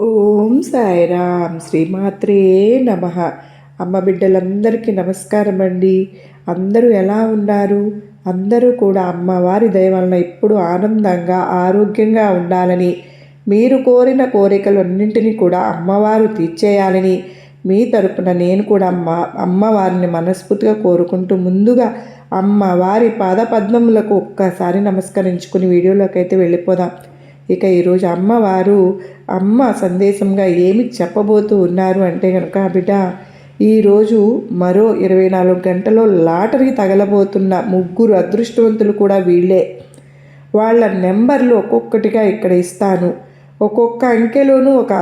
ఓం సాయిరామ్. శ్రీమాత్రే నమ. అమ్మ బిడ్డలందరికీ నమస్కారం అండి అందరూ ఎలా ఉన్నారు? అందరూ కూడా అమ్మవారి దయ వలన ఇప్పుడు ఆనందంగా ఆరోగ్యంగా ఉండాలని మీరు కోరిన కోరికలన్నింటినీ కూడా అమ్మవారు తీర్చేయాలని మీ తరపున నేను కూడా అమ్మ అమ్మవారిని మనస్ఫూర్తిగా కోరుకుంటూ ముందుగా అమ్మవారి పాదపద్మములకు ఒక్కసారి నమస్కరించుకుని వీడియోలోకి అయితే వెళ్ళిపోదాం. ఇక ఈరోజు అమ్మవారు అమ్మ సందేశంగా ఏమి చెప్పబోతూ ఉన్నారు అంటే కనుక బిడ్డ ఈరోజు మరో ఇరవై నాలుగు గంటలో లాటరీ తగలబోతున్న ముగ్గురు అదృష్టవంతులు కూడా వీళ్ళే. వాళ్ళ నెంబర్లు ఒక్కొక్కటిగా ఇక్కడ ఇస్తాను. ఒక్కొక్క అంకెలోనూ ఒక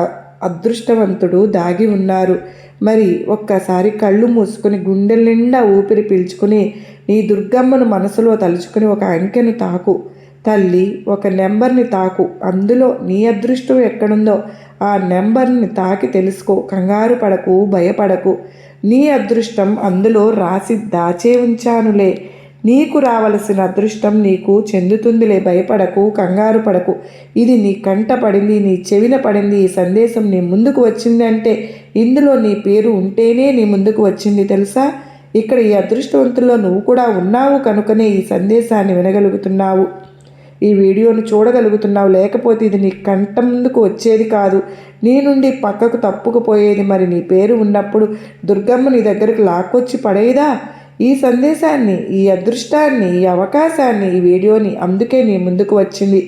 అదృష్టవంతుడు దాగి ఉన్నారు. మరి ఒక్కసారి కళ్ళు మూసుకొని గుండెల నిండా ఊపిరి పీల్చుకుని నీ దుర్గమ్మను మనసులో తలుచుకుని ఒక అంకెను తాకు. తల్లి ఒక నెంబర్ని తాకు. అందులో నీ అదృష్టం ఎక్కడుందో ఆ నెంబర్ని తాకి తెలుసుకో. కంగారు పడకు భయపడకు. నీ అదృష్టం అందులో రాసి దాచే ఉంచానులే. నీకు రావలసిన అదృష్టం నీకు చెందుతుందిలే. భయపడకు కంగారు పడకు. ఇది నీ కంట పడింది నీ చెవిన పడింది. ఈ సందేశం నీ ముందుకు వచ్చిందంటే ఇందులో నీ పేరు ఉంటేనే నీ ముందుకు వచ్చింది తెలుసా? ఇక్కడ ఈ అదృష్టవంతుల్లో నువ్వు కూడా ఉన్నావు కనుకనే ఈ సందేశాన్ని వినగలుగుతున్నావు. ఈ వీడియోను చూడగలుగుతున్నావు లేకపోతే ఇది నీ కంట ముందుకు వచ్చేది కాదు. నీ నుండి పక్కకు తప్పుకుపోయేది మరి నీ పేరు ఉన్నప్పుడు దుర్గమ్మ నీ దగ్గరికి లాక్కొచ్చి పడేదా? ఈ సందేశాన్ని ఈ అదృష్టాన్ని ఈ అవకాశాన్ని ఈ వీడియోని అందుకే నీ ముందుకు వచ్చింది.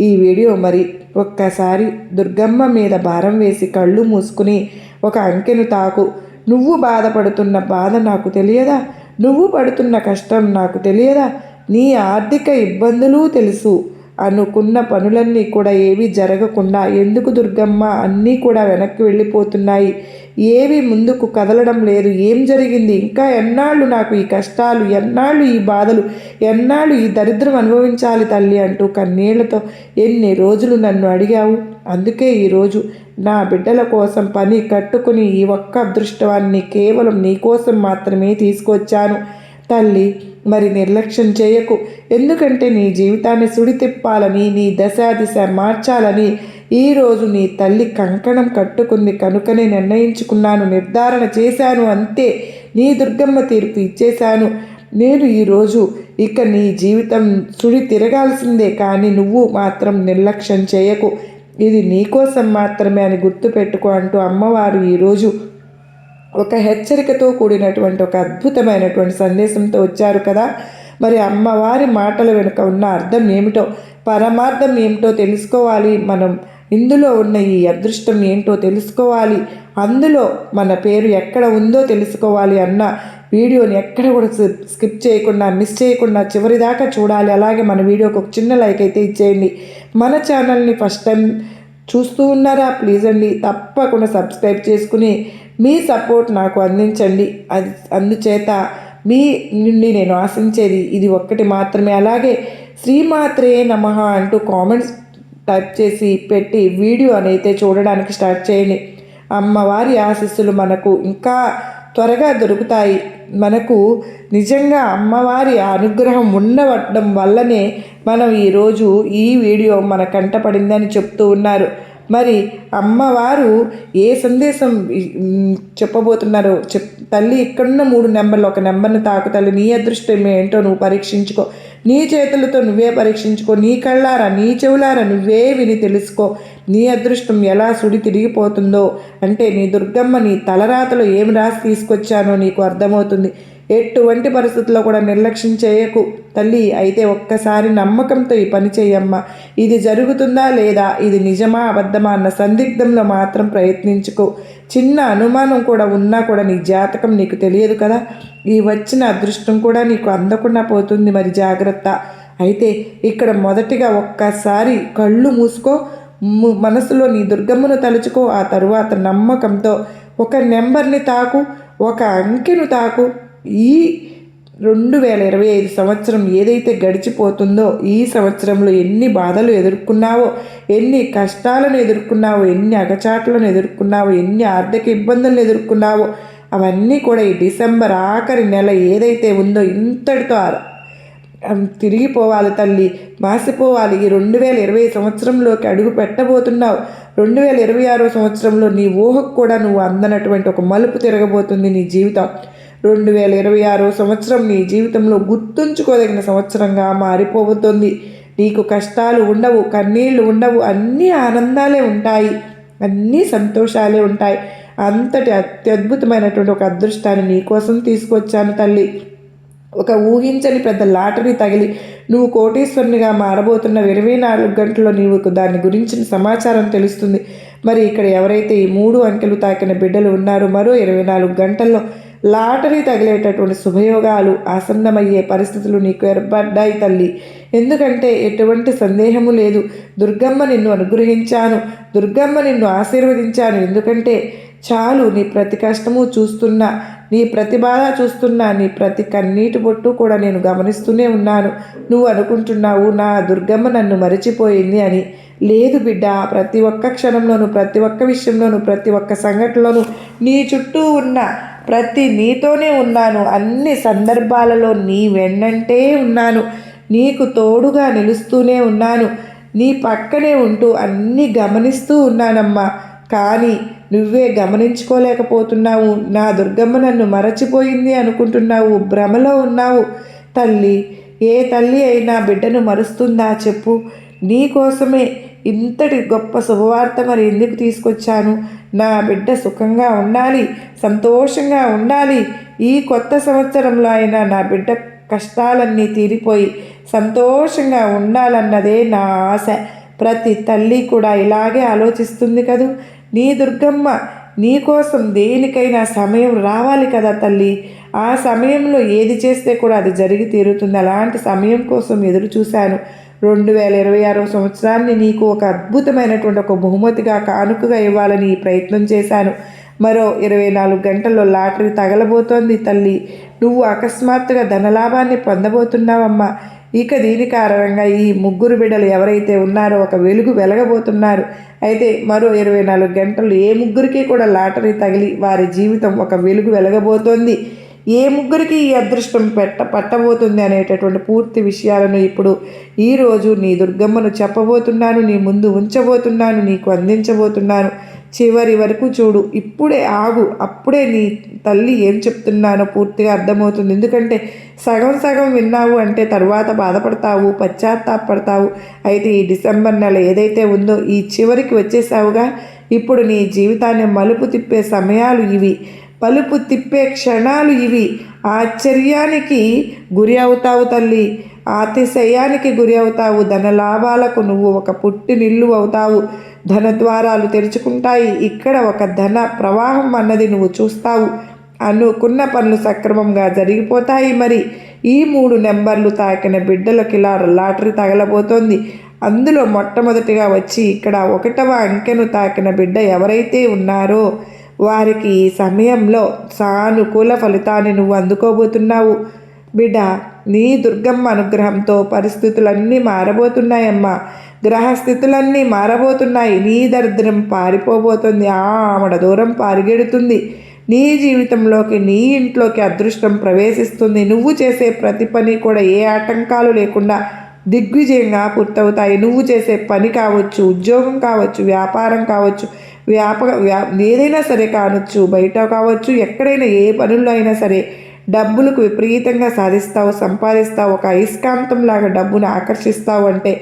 ఈ వీడియో మరి ఒక్కసారి దుర్గమ్మ మీద భారం వేసి కళ్ళు మూసుకుని ఒక అంకెను తాకు. నువ్వు బాధపడుతున్న బాధ నాకు తెలియదా? నువ్వు పడుతున్న కష్టం నాకు తెలియదా? నీ ఆర్థిక ఇబ్బందులు తెలుసు. అనుకున్న పనులన్నీ కూడా ఏవి జరగకుండా ఎందుకు దుర్గమ్మ? అన్నీ కూడా వెనక్కి వెళ్ళిపోతున్నాయి. ఏవి ముందుకు కదలడం లేదు. ఏం జరిగింది? ఇంకా ఎన్నాళ్ళు నాకు ఈ కష్టాలు? ఎన్నాళ్ళు ఈ బాధలు? ఎన్నాళ్ళు ఈ దరిద్రం అనుభవించాలి తల్లి అంటూ కన్నీళ్ళతో ఎన్ని రోజులు నన్ను అడిగావు? అందుకే ఈరోజు నా బిడ్డల కోసం పని కట్టుకుని ఈ ఒక్క అదృష్టవాన్ని కేవలం నీకోసం మాత్రమే తీసుకొచ్చాను. తల్లి మరి నిర్లక్ష్యం చేయకు. ఎందుకంటే నీ జీవితాన్ని సుడి తిప్పాలని నీ దశ దిశ మార్చాలని ఈరోజు నీ తల్లి కంకణం కట్టుకుంది కనుకనే నిర్ణయించుకున్నాను నిర్ధారణ చేశాను అంతే. నీ దుర్గమ్మ తీర్పు ఇచ్చేశాను. నేను ఈరోజు ఇక నీ జీవితం సుడి తిరగాల్సిందే కానీ నువ్వు మాత్రం నిర్లక్ష్యం చేయకు. ఇది నీకోసం మాత్రమే అని గుర్తుపెట్టుకో అంటూ అమ్మవారు ఈరోజు ఒక హెచ్చరికతో కూడినటువంటి ఒక అద్భుతమైనటువంటి సందేశంతో వచ్చారు కదా. మరి అమ్మవారి మాటల వెనుక ఉన్న అర్థం ఏమిటో పరమార్థం ఏమిటో తెలుసుకోవాలి. మనం ఇందులో ఉన్న ఈ అదృష్టం ఏంటో తెలుసుకోవాలి. అందులో మన పేరు ఎక్కడ ఉందో తెలుసుకోవాలి అన్న వీడియోని ఎక్కడ కూడా స్కిప్ చేయకుండా మిస్ చేయకుండా చివరి దాకా చూడాలి. అలాగే మన వీడియోకి ఒక చిన్న లైక్ అయితే ఇచ్చేయండి. మన ఛానల్ని ఫస్ట్ టైం చూస్తూ ఉన్నారా? ప్లీజ్ అండి తప్పకుండా సబ్స్క్రైబ్ చేసుకుని మీ సపోర్ట్ నాకు అందించండి. అది అందుచేత మీ నుండి నేను ఆశించేది ఇది ఒక్కటి మాత్రమే. అలాగే శ్రీమాత్రే నమ అంటూ కామెంట్స్ టైప్ చేసి పెట్టి వీడియో అనైతే చూడడానికి స్టార్ట్ చేయండి. అమ్మవారి ఆశీస్సులు మనకు ఇంకా త్వరగా దొరుకుతాయి. మనకు నిజంగా అమ్మవారి అనుగ్రహం ఉండవడం వల్లనే మనం ఈరోజు ఈ వీడియో మన కంటపడిందని చెప్తూ ఉన్నారు. మరి అమ్మవారు ఏ సందేశం చెప్పబోతున్నారో చెప్ తల్లి ఇక్కడున్న మూడు నెంబర్లు ఒక నెంబర్ని తాకు తల్లి నీ అదృష్టం ఏంటో నువ్వు పరీక్షించుకో. నీ చేతులతో నువ్వే పరీక్షించుకో. నీ కళ్ళారా నీ చెవులారా నువ్వే విని తెలుసుకో. నీ అదృష్టం ఎలా సుడి తిరిగిపోతుందో. అంటే నీ దుర్గమ్మ నీ తలరాతలో ఏం రాసి తీసుకొచ్చానో నీకు అర్థమవుతుంది. ఎటువంటి పరిస్థితుల్లో కూడా నిర్లక్ష్యం చేయకు. తల్లి అయితే ఒక్కసారి నమ్మకంతో ఈ పని చేయమ్మా ఇది జరుగుతుందా లేదా? ఇది నిజమా? అబద్ధమా? అన్న సందిగ్ధంలో మాత్రం ప్రయత్నించుకో. చిన్న అనుమానం కూడా ఉన్నా కూడా నీ జాతకం నీకు తెలియదు కదా? ఈ వచ్చిన అదృష్టం కూడా నీకు అందకుండా పోతుంది మరి జాగ్రత్త. అయితే ఇక్కడ మొదటిగా ఒక్కసారి కళ్ళు మూసుకో. మనసులో నీ దుర్గమ్మను తలుచుకో. ఆ తరువాత నమ్మకంతో ఒక నెంబర్ని తాకు. ఒక అంకెను తాకు. ఈ రెండు వేల ఇరవై ఐదు సంవత్సరం ఏదైతే గడిచిపోతుందో ఈ సంవత్సరంలో ఎన్ని బాధలు ఎదుర్కొన్నావో ఎన్ని కష్టాలను ఎదుర్కొన్నావో ఎన్ని అగచాట్లను ఎదుర్కొన్నావో ఎన్ని ఆర్థిక ఇబ్బందులను ఎదుర్కొన్నావో అవన్నీ కూడా ఈ డిసెంబర్ ఆఖరి నెల ఏదైతే ఉందో ఇంతటితో తిరిగిపోవాలి తల్లి మాసిపోవాలి. ఈ రెండు వేల ఇరవై సంవత్సరంలోకి అడుగు పెట్టబోతున్నావు. రెండు వేల ఇరవై ఆరో సంవత్సరంలో నీ ఊహకు కూడా నువ్వు అందనటువంటి ఒక మలుపు తిరగబోతుంది నీ జీవితం. రెండు వేల ఇరవై ఆరో సంవత్సరం నీ జీవితంలో గుర్తుంచుకోదగిన సంవత్సరంగా మారిపోతుంది నీకు కష్టాలు ఉండవు కన్నీళ్ళు ఉండవు అన్నీ ఆనందాలే ఉంటాయి అన్నీ సంతోషాలే ఉంటాయి. అంతటి అత్యద్భుతమైనటువంటి ఒక అదృష్టాన్ని నీకోసం తీసుకొచ్చాను తల్లి. ఒక ఊహించని పెద్ద లాటరీ తగిలి నువ్వు కోటీశ్వరునిగా మారబోతున్న ఇరవై నాలుగు గంటల్లో నీవు దాని గురించిన సమాచారం తెలుస్తుంది. మరి ఇక్కడ ఎవరైతే ఈ మూడు అంకెలు తాకిన బిడ్డలు ఉన్నారో మరో ఇరవై నాలుగు గంటల్లో లాటరీ తగిలేటటువంటి శుభయోగాలు ఆసన్నమయ్యే పరిస్థితులు నీకు ఏర్పడ్డాయి తల్లి. ఎందుకంటే ఎటువంటి సందేహము లేదు. దుర్గమ్మ నిన్ను అనుగ్రహించాను. దుర్గమ్మ నిన్ను ఆశీర్వదించాను. ఎందుకంటే చాలు నీ ప్రతి కష్టము చూస్తున్నా నీ ప్రతి బాధ చూస్తున్నా నీ ప్రతి కన్నీటి బొట్టు కూడా నేను గమనిస్తూనే ఉన్నాను. నువ్వు అనుకుంటున్నావు నా దుర్గమ్మ నన్ను మరిచిపోయింది అని. లేదు బిడ్డ ప్రతి ఒక్క క్షణంలోనూ ప్రతి ఒక్క విషయంలోనూ ప్రతి ఒక్క సంఘటనలోనూ నీ చుట్టూ ఉన్న ప్రతి నీతోనే ఉన్నాను. అన్ని సందర్భాలలో నీ వెన్నంటే ఉన్నాను. నీకు తోడుగా నిలుస్తూనే ఉన్నాను. నీ పక్కనే ఉంటూ అన్నీ గమనిస్తూ ఉన్నానమ్మా. కానీ నువ్వే గమనించుకోలేకపోతున్నావు. నా దుర్గమ్మ నన్ను మరచిపోయింది అనుకుంటున్నావు. భ్రమలో ఉన్నావు. తల్లి ఏ తల్లి అయినా బిడ్డను మరుస్తుందా చెప్పు. నీ కోసమే ఇంతటి గొప్ప శుభవార్త మరి ఎందుకు తీసుకొచ్చాను? నా బిడ్డ సుఖంగా ఉండాలి సంతోషంగా ఉండాలి. ఈ కొత్త సంవత్సరంలో అయినా నా బిడ్డ కష్టాలన్నీ తీరిపోయి సంతోషంగా ఉండాలన్నదే నా ఆశ. ప్రతి తల్లి కూడా ఇలాగే ఆలోచిస్తుంది కదూ? నీ దుర్గమ్మ నీకోసం దేనికైనా సమయం రావాలి కదా తల్లి. ఆ సమయంలో ఏది చేస్తే కూడా అది జరిగి తీరుతుంది. అలాంటి సమయం కోసం ఎదురు చూశాను రెండు వేల ఇరవై ఆరో సంవత్సరాన్ని నీకు ఒక అద్భుతమైనటువంటి ఒక బహుమతిగా కానుకగా ఇవ్వాలని ప్రయత్నం చేశాను. మరో ఇరవై నాలుగు గంటల్లో లాటరీ తగలబోతోంది తల్లి. నువ్వు అకస్మాత్తుగా ధనలాభాన్ని పొందబోతున్నావమ్మా. ఇక దీని కారణంగా ఈ ముగ్గురు బిడ్డలు ఎవరైతే ఉన్నారో ఒక వెలుగు వెలగబోతున్నారు. అయితే మరో ఇరవై నాలుగు గంటలు ఏ ముగ్గురికి కూడా లాటరీ తగిలి వారి జీవితం ఒక వెలుగు వెలగబోతోంది. ఏ ముగ్గురికి ఈ అదృష్టం పెట్ట పట్టబోతుంది అనేటటువంటి పూర్తి విషయాలను ఇప్పుడు ఈరోజు నీ దుర్గమ్మను చెప్పబోతున్నాను నీ ముందు ఉంచబోతున్నాను నీకు అందించబోతున్నాను. చివరి వరకు చూడు ఇప్పుడే ఆగు అప్పుడే నీ తల్లి ఏం చెప్తున్నానో పూర్తిగా అర్థమవుతుంది. ఎందుకంటే సగం సగం విన్నావు అంటే తర్వాత బాధపడతావు పశ్చాత్తాపడతావు. అయితే ఈ డిసెంబర్ నెల ఏదైతే ఉందో ఈ చివరికి వచ్చేసావుగా ఇప్పుడు నీ జీవితాన్ని మలుపు తిప్పే సమయాలు ఇవి. పలుపు తిప్పే క్షణాలు ఇవి. ఆశ్చర్యానికి గురి అవుతావు తల్లి. అతిశయానికి గురి అవుతావు. ధన లాభాలకు నువ్వు ఒక పుట్టి నిల్లు అవుతావు. ధన ద్వారాలు తెరుచుకుంటాయి. ఇక్కడ ఒక ధన ప్రవాహం అన్నది నువ్వు చూస్తావు. అనుకున్న పనులు సక్రమంగా జరిగిపోతాయి మరి. ఈ మూడు నెంబర్లు తాకిన బిడ్డలకి ఇలా లాటరీ తగలబోతోంది. అందులో మొట్టమొదటిగా వచ్చి ఇక్కడ ఒకటవ అంకెను తాకిన బిడ్డ ఎవరైతే ఉన్నారో వారికి ఈ సమయంలో సానుకూల ఫలితాన్ని నువ్వు అందుకోబోతున్నావు. బిడ్డ నీ దుర్గమ్మ అనుగ్రహంతో పరిస్థితులన్నీ మారబోతున్నాయమ్మా. గ్రహస్థితులన్నీ మారబోతున్నాయి. నీ దరిద్రం పారిపోబోతుంది. ఆమడ దూరం పారిగెడుతుంది. నీ జీవితంలోకి నీ ఇంట్లోకి అదృష్టం ప్రవేశిస్తుంది. నువ్వు చేసే ప్రతి పని కూడా ఏ ఆటంకాలు లేకుండా దిగ్విజయంగా పూర్తవుతాయి. నువ్వు చేసే పని కావచ్చు ఉద్యోగం కావచ్చు వ్యాపారం కావచ్చు వ్యాప వ్యా ఏదైనా సరే కావచ్చు బయట కావచ్చు ఎక్కడైనా ఏ పనుల్లో అయినా సరే డబ్బులకు విపరీతంగా సాధిస్తావు సంపాదిస్తావు ఒక అయస్కాంతంలాగా డబ్బును ఆకర్షిస్తావు అంటే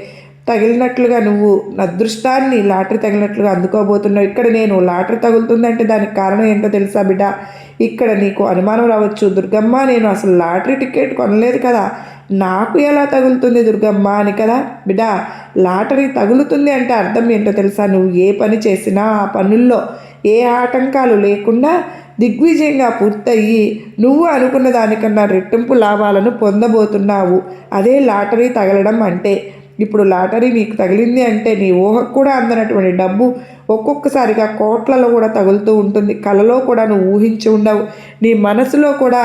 తగిలినట్లుగా నువ్వు అదృష్టాన్ని లాటరీ తగిలినట్లుగా అందుకోబోతున్నావు. ఇక్కడ నేను లాటరీ తగులుతుందంటే దానికి కారణం ఏంటో తెలుసా బిడ్డ? ఇక్కడ నీకు అనుమానం రావచ్చు. దుర్గమ్మ నేను అసలు లాటరీ టికెట్ కొనలేదు కదా. నాకు ఎలా తగులుతుంది దుర్గమ్మ అని కదా. బిడ్డ లాటరీ తగులుతుంది అంటే అర్థం ఏంటో తెలుసా? నువ్వు ఏ పని చేసినా ఆ పనుల్లో ఏ ఆటంకాలు లేకుండా దిగ్విజయంగా పూర్తయి నువ్వు అనుకున్న దానికన్నా రెట్టింపు లాభాలను పొందబోతున్నావు. అదే లాటరీ తగలడం అంటే. ఇప్పుడు లాటరీ నీకు తగిలింది అంటే నీ ఊహకు కూడా అందనటువంటి డబ్బు ఒక్కొక్కసారిగా కోట్లలో కూడా తగులుతూ ఉంటుంది. కలలో కూడా నువ్వు ఊహించి ఉండవు. నీ మనసులో కూడా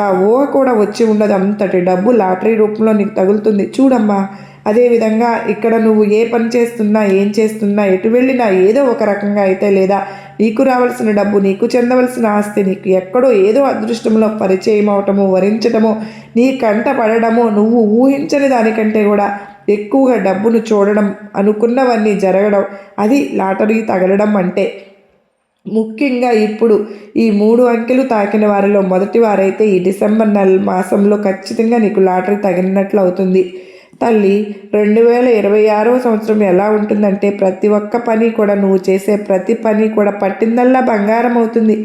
ఆ ఊహ కూడా వచ్చి ఉండదు. అంతటి డబ్బు లాటరీ రూపంలో నీకు తగులుతుంది. చూడమ్మా అదేవిధంగా ఇక్కడ నువ్వు ఏ పని చేస్తున్నా ఏం చేస్తున్నా ఎటు వెళ్ళినా ఏదో ఒక రకంగా అయితే లేదా నీకు రావాల్సిన డబ్బు నీకు చెందవలసిన ఆస్తి నీకు ఎక్కడో ఏదో అదృష్టంలో పరిచయం అవటము వరించటము నీ కంట పడడము నువ్వు ఊహించని దానికంటే కూడా ఎక్కువగా డబ్బును చూడడం అనుకున్నవన్నీ జరగడం అది లాటరీ తగలడం అంటే. ముఖ్యంగా ఇప్పుడు ఈ మూడు అంకెలు తాకిన వారిలో మొదటి వారైతే ఈ డిసెంబర్ నెల మాసంలో ఖచ్చితంగా నీకు లాటరీ తగిలినట్లు అవుతుంది. తల్లి రెండు వేల ఇరవై ఆరవ సంవత్సరం ఎలా ఉంటుందంటే ప్రతి ఒక్క పని కూడా నువ్వు చేసే ప్రతి పని కూడా పట్టిందల్లా బంగారం అవుతుంది.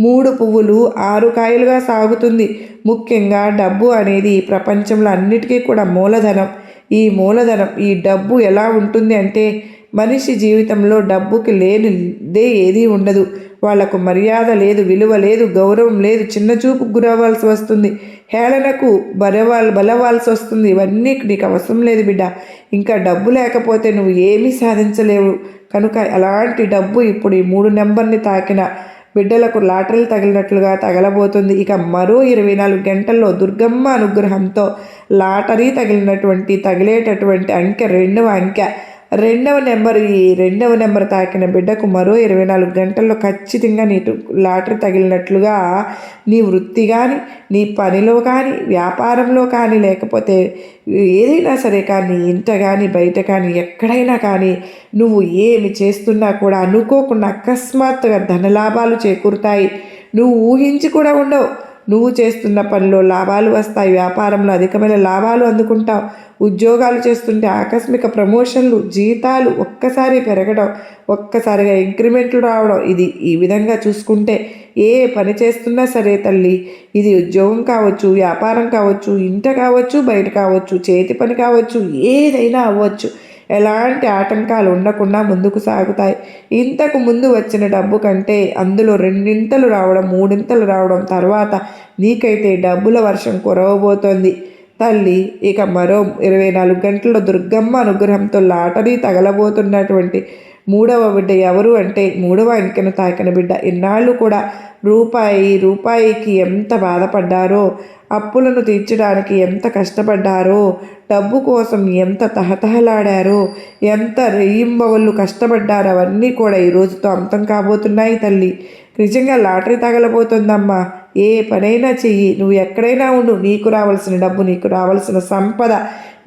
మూడు పువ్వులు ఆరు కాయలుగా సాగుతుంది. ముఖ్యంగా డబ్బు అనేది ఈ ప్రపంచంలో అన్నిటికీ కూడా మూలధనం. ఈ మూలధనం ఈ డబ్బు ఎలా ఉంటుంది అంటే మనిషి జీవితంలో డబ్బుకి లేనిదే ఏదీ ఉండదు. వాళ్ళకు మర్యాద లేదు విలువ లేదు గౌరవం లేదు చిన్న చూపుకు గురవ్వాల్సి వస్తుంది. హేళనకు బలవాల్ బలవాల్సి వస్తుంది. ఇవన్నీ నీకు అవసరం లేదు బిడ్డ. ఇంకా డబ్బు లేకపోతే నువ్వు ఏమీ సాధించలేవు. కనుక అలాంటి డబ్బు ఇప్పుడు ఈ మూడు నెంబర్ని తాకిన బిడ్డలకు లాటరీలు తగిలినట్లుగా తగలబోతుంది. ఇక మరో ఇరవై నాలుగు గంటల్లో దుర్గమ్మ అనుగ్రహంతో లాటరీ తగిలినటువంటి తగిలేటటువంటి అంకె రెండవ అంకె రెండవ నెంబర్ ఈ రెండవ నెంబర్ తాకిన బిడ్డకు మరో ఇరవై నాలుగు గంటల్లో ఖచ్చితంగా నీ లాటరీ తగిలినట్లుగా నీ వృత్తి కానీ నీ పనిలో కానీ వ్యాపారంలో కానీ లేకపోతే ఏదైనా సరే కానీ ఇంట కానీ బయట కానీ ఎక్కడైనా కానీ నువ్వు ఏమి చేస్తున్నా కూడా అనుకోకుండా అకస్మాత్తుగా ధనలాభాలు చేకూరుతాయి. నువ్వు ఊహించి కూడా ఉండవు. నువ్వు చేస్తున్న పనిలో లాభాలు వస్తాయి వ్యాపారంలో అధికమైన లాభాలు అందుకుంటావు. ఉద్యోగాలు చేస్తుంటే ఆకస్మిక ప్రమోషన్లు జీతాలు ఒక్కసారి పెరగడం ఒక్కసారిగా ఇంక్రిమెంట్లు రావడం ఇది ఈ విధంగా చూసుకుంటే ఏ పని చేస్తున్నా సరే తల్లి ఇది ఉద్యోగం కావచ్చు వ్యాపారం కావచ్చు ఇంట కావచ్చు బయట కావచ్చు చేతి పని కావచ్చు ఏదైనా అవ్వచ్చు. ఎలాంటి ఆటంకాలు ఉండకుండా ముందుకు సాగుతాయి. ఇంతకు ముందు వచ్చిన డబ్బు కంటే అందులో రెండింతలు రావడం మూడింతలు రావడం తర్వాత నీకైతే డబ్బుల వర్షం కురవబోతోంది. తల్లి ఇక మరో ఇరవై నాలుగు గంటల్లో దుర్గమ్మ అనుగ్రహంతో లాటరీ తగలబోతున్నటువంటి మూడవ బిడ్డ ఎవరు అంటే మూడవ అంకెను తాకిన బిడ్డ. ఇన్నాళ్ళు కూడా రూపాయి రూపాయికి ఎంత బాధపడ్డారో అప్పులను తీర్చడానికి ఎంత కష్టపడ్డారో డబ్బు కోసం ఎంత తహతహలాడారో ఎంత రెయ్యింబవళ్ళు కష్టపడ్డారో అవన్నీ కూడా ఈ రోజుతో అంతం కాబోతున్నాయి తల్లి. నిజంగా లాటరీ తగలబోతుందమ్మా. ఏ పనైనా చెయ్యి. నువ్వు ఎక్కడైనా ఉండు. నీకు రావాల్సిన డబ్బు నీకు రావాల్సిన సంపద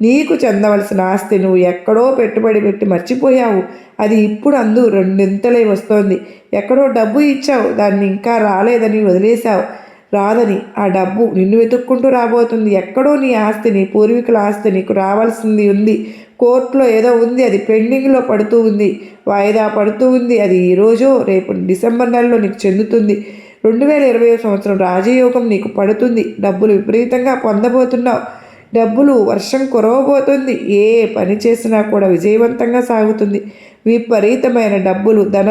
నీకు చెందవలసిన ఆస్తి నువ్వు ఎక్కడో పెట్టుబడి పెట్టి మర్చిపోయావు. అది ఇప్పుడు అందు రెండింతలే వస్తోంది. ఎక్కడో డబ్బు ఇచ్చావు. దాన్ని ఇంకా రాలేదని వదిలేశావు. రాదని ఆ డబ్బు నిన్ను వెతుక్కుంటూ రాబోతుంది. ఎక్కడో నీ ఆస్తి నీ పూర్వీకుల ఆస్తి నీకు రావాల్సింది ఉంది. కోర్టులో ఏదో ఉంది. అది పెండింగ్లో పడుతూ ఉంది. వాయిదా పడుతూ ఉంది. అది ఈరోజు రేపు డిసెంబర్ నెలలో నీకు చెందుతుంది. రెండు వేల ఇరవై సంవత్సరం రాజయోగం నీకు పడుతుంది. డబ్బులు విపరీతంగా పొందబోతున్నావు. డబ్బులు వర్షం కురవబోతుంది. ఏ పని చేసినా కూడా విజయవంతంగా సాగుతుంది. విపరీతమైన డబ్బులు ధన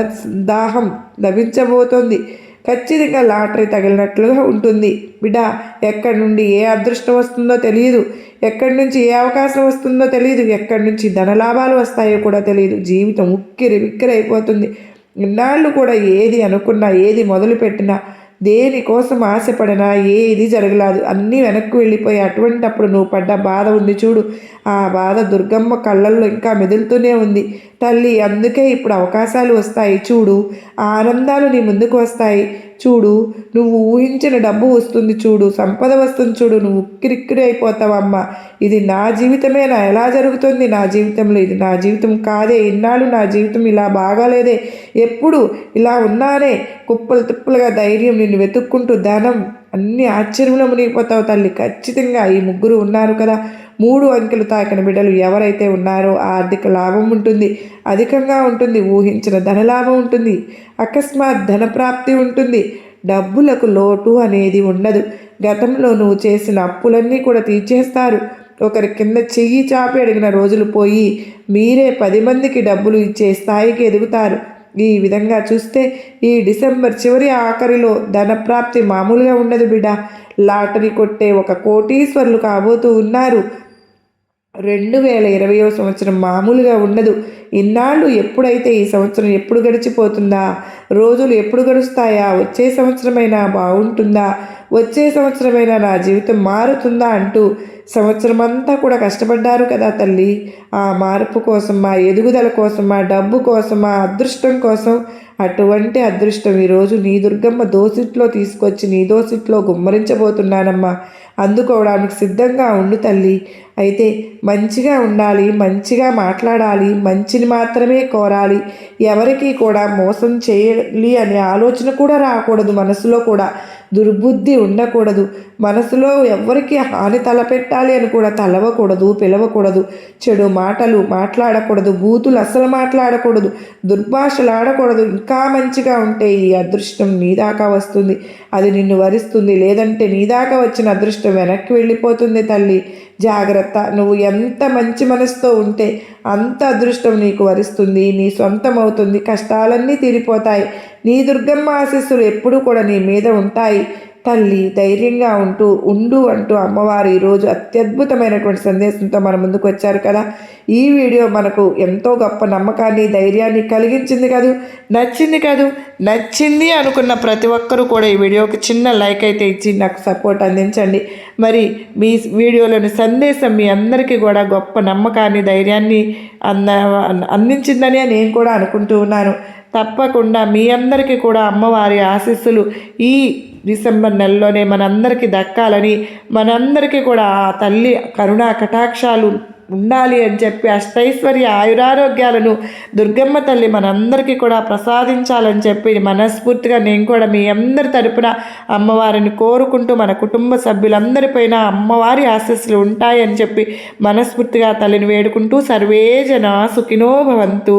దాహం లభించబోతోంది. ఖచ్చితంగా లాటరీ తగిలినట్లుగా ఉంటుంది. బిడ్డ ఎక్కడి నుండి ఏ అదృష్టం వస్తుందో తెలియదు ఎక్కడి నుంచి ఏ అవకాశం వస్తుందో తెలియదు ఎక్కడి నుంచి ధనలాభాలు వస్తాయో కూడా తెలియదు జీవితం ఉక్కిరి విక్కిరి అయిపోతుంది. ఇన్నాళ్ళు కూడా ఏది అనుకున్నా ఏది మొదలుపెట్టినా దేనికోసం ఆశపడినా ఏది జరగలేదు. అన్నీ వెనక్కి వెళ్ళిపోయి అటువంటప్పుడు నువ్వు పడ్డ బాధ ఉంది చూడు. ఆ బాధ దుర్గమ్మ కళ్ళల్లో ఇంకా మెదులుతూనే ఉంది. తల్లి అందుకే ఇప్పుడు అవకాశాలు వస్తాయి చూడు. ఆనందాలు నీ ముందుకు వస్తాయి. చూడు నువ్వు ఊహించిన డబ్బు వస్తుంది చూడు సంపద వస్తుంది చూడు నువ్వు ఉక్కిరిక్కిరి అయిపోతావమ్మా ఇది నా జీవితమే నా ఎలా జరుగుతుంది నా జీవితంలో? ఇది నా జీవితం కాదే ఇన్నాళ్ళు నా జీవితం ఇలా బాగాలేదే. ఎప్పుడు ఇలా ఉన్నానే కుప్పలు తిప్పలుగా ధైర్యం నిన్ను వెతుక్కుంటూ ధనం అన్ని ఆశ్చర్యంలో మునిగిపోతావు తల్లి. ఖచ్చితంగా ఈ ముగ్గురు ఉన్నారు కదా. మూడు అంకెలు తాకిన బిడ్డలు ఎవరైతే ఉన్నారో ఆర్థిక లాభం ఉంటుంది అధికంగా ఉంటుంది ఊహించిన ధనలాభం ఉంటుంది అకస్మాత్ ధనప్రాప్తి ఉంటుంది. డబ్బులకు లోటు అనేది ఉండదు. గతంలో నువ్వు చేసిన అప్పులన్నీ కూడా తీర్చేస్తారు. ఒకరి కింద చెయ్యి చాపి అడిగిన రోజులు పోయి మీరే పది మందికి డబ్బులు ఇచ్చే స్థాయికి ఎదుగుతారు. ఈ విధంగా చూస్తే ఈ డిసెంబర్ చివరి ఆఖరిలో ధనప్రాప్తి మామూలుగా ఉండదు బిడ్డ. లాటరీ కొట్టే ఒక కోటీశ్వర్లు కాబోతూ ఉన్నారు. రెండు వేల ఇరవయో సంవత్సరం మామూలుగా ఉండదు. ఇన్నాళ్ళు ఎప్పుడైతే ఈ సంవత్సరం ఎప్పుడు గడిచిపోతుందా? రోజులు ఎప్పుడు గడుస్తాయా? వచ్చే సంవత్సరమైనా బాగుంటుందా? వచ్చే సంవత్సరమైనా నా జీవితం మారుతుందా అంటూ సంవత్సరం అంతా కూడా కష్టపడ్డారు కదా తల్లి. ఆ మార్పు కోసం మా ఎదుగుదల కోసం మా డబ్బు కోసం మా అదృష్టం కోసం అటువంటి అదృష్టం ఈరోజు నీ దుర్గమ్మ దోసిట్లో తీసుకొచ్చి నీ దోసిట్లో గుమ్మరించబోతున్నానమ్మా. అందుకోవడానికి సిద్ధంగా ఉండు తల్లి. అయితే మంచిగా ఉండాలి మంచిగా మాట్లాడాలి మంచి మంచిని మాత్రమే కోరాలి. ఎవరికి కూడా మోసం చేయాలి అనే ఆలోచన కూడా రాకూడదు మనసులో కూడా. దుర్బుద్ధి ఉండకూడదు. మనసులో ఎవరికి హాని తలపెట్టాలి అని కూడా తలవకూడదు పిలవకూడదు. చెడు మాటలు మాట్లాడకూడదు బూతులు అసలు మాట్లాడకూడదు దుర్భాషలు ఆడకూడదు ఇంకా మంచిగా ఉంటే ఈ అదృష్టం నీ దాకా వస్తుంది. అది నిన్ను వరిస్తుంది. లేదంటే నీదాకా వచ్చిన అదృష్టం వెనక్కి వెళ్ళిపోతుంది తల్లి. జాగ్రత్త. నువ్వు ఎంత మంచి మనసుతో ఉంటే అంత అదృష్టం నీకు వరిస్తుంది. నీ సొంతం అవుతుంది కష్టాలన్నీ తీరిపోతాయి. నీ దుర్గమ్మ ఆశీస్సులు ఎప్పుడూ కూడా నీ మీద ఉంటాయి. తల్లి ధైర్యంగా ఉంటూ ఉండు అంటూ అమ్మవారు ఈరోజు అత్యద్భుతమైనటువంటి సందేశంతో మన ముందుకు వచ్చారు కదా. ఈ వీడియో మనకు ఎంతో గొప్ప నమ్మకాన్ని ధైర్యాన్ని కలిగించింది కదూ? నచ్చింది కదూ? నచ్చింది అనుకున్న ప్రతి ఒక్కరూ కూడా ఈ వీడియోకి చిన్న లైక్ అయితే ఇచ్చి నాకు సపోర్ట్ అందించండి. మరి మీ వీడియోలోని సందేశం మీ అందరికీ కూడా గొప్ప నమ్మకాన్ని ధైర్యాన్ని అంద అందించిందని నేను కూడా అనుకుంటూ ఉన్నాను. తప్పకుండా మీ అందరికీ కూడా అమ్మవారి ఆశీస్సులు ఈ డిసెంబర్ నెలలోనే మనందరికీ దక్కాలని మనందరికీ కూడా ఆ తల్లి కరుణా కటాక్షాలు ఉండాలి అని చెప్పి అష్టైశ్వర్య ఆయురారోగ్యాలను దుర్గమ్మ తల్లి మనందరికీ కూడా ప్రసాదించాలని చెప్పి మనస్ఫూర్తిగా నేను కూడా మీ అందరి తరపున అమ్మవారిని కోరుకుంటూ మన కుటుంబ సభ్యులందరిపైన అమ్మవారి ఆశస్సులు ఉంటాయని చెప్పి మనస్ఫూర్తిగా తల్లిని వేడుకుంటూ సర్వే జన సుఖినో భవంతు.